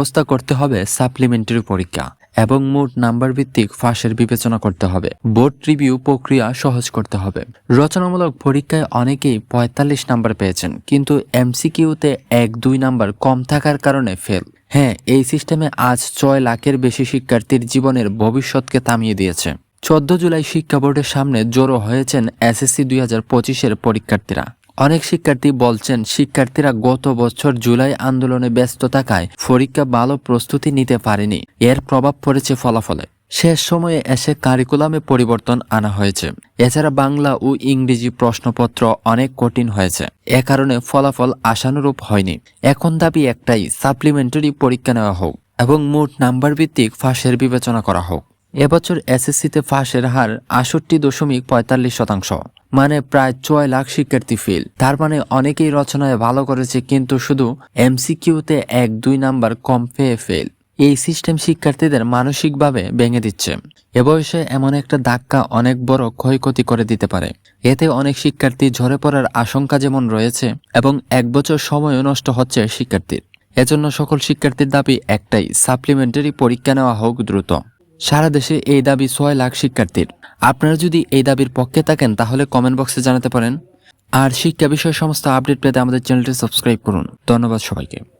ব্যবস্থা করতে হবে সাপ্লিমেন্টারি পরীক্ষা এবং মোট নাম্বার ভিত্তিক ফাঁসের বিবেচনা করতে হবে। বোর্ড রিভিউ প্রক্রিয়া সহজ করতে হবে। রচনামূলক পরীক্ষায় অনেকেই পঁয়তাল্লিশ নাম্বার পেয়েছেন, কিন্তু এমসিকিউতে এক দুই নাম্বার কম থাকার কারণে ফেল। হ্যাঁ এই সিস্টেমে আজ ছয় লাখের বেশি শিক্ষার্থীর জীবনের ভবিষ্যৎকে থামিয়ে দিয়েছে। চোদ্দ জুলাই শিক্ষা বোর্ডের সামনে জড়ো হয়েছেন এসএসসি দুই হাজার পঁচিশের পরীক্ষার্থীরা। অনেক শিক্ষার্থী বলছেন, শিক্ষার্থীরা গত বছর জুলাই আন্দোলনে ব্যস্ত থাকায় পরীক্ষা ভালো প্রস্তুতি নিতে পারেনি। এর প্রভাব পড়েছে ফলাফলে। শেষ সময়ে এসে কারিকুলামে পরিবর্তন আনা হয়েছে। এছাড়া বাংলা ও ইংরেজি প্রশ্নপত্র অনেক কঠিন হয়েছে। এ কারণে ফলাফল আশানুরূপ হয়নি। এখন দাবি একটাই, সাপ্লিমেন্টারি পরীক্ষা নেওয়া হোক এবং মোট নাম্বার ভিত্তিক ফাঁসের বিবেচনা করা হোক। এবছর এসএসসিতে ফাঁসের হার আষট্টি দশমিক পঁয়তাল্লিশ শতাংশ। মানে প্রায় ছয় লাখ শিক্ষার্থী ফেল তার মানে অনেকেই রচনায় ভালো করেছে, কিন্তু শুধু এমসিকিউতে এক, দুই নাম্বার কম পেয়ে ফেল এই সিস্টেম শিক্ষার্থীদের মানসিকভাবে ভেঙে দিচ্ছে। এ বয়সে এমন একটা ধাক্কা অনেক বড় ক্ষয়ক্ষতি করে দিতে পারে। এতে অনেক শিক্ষার্থী ঝরে পড়ার আশঙ্কা যেমন রয়েছে, এবং এক বছর সময়ও নষ্ট হচ্ছে শিক্ষার্থীর। এজন্য সকল শিক্ষার্থীর দাবি একটাই সাপ্লিমেন্টারি পরীক্ষা নেওয়া হোক দ্রুত। সারা দেশে এই দাবি ছয় লাখ শিক্ষার্থীর। আপনারা যদি এই দাবির পক্ষে থাকেন, তাহলে কমেন্ট বক্সে জানাতে পারেন। আর শিক্ষা বিষয় সমস্ত আপডেট পেতে আমাদের চ্যানেলটি সাবস্ক্রাইব করুন। ধন্যবাদ সবাইকে।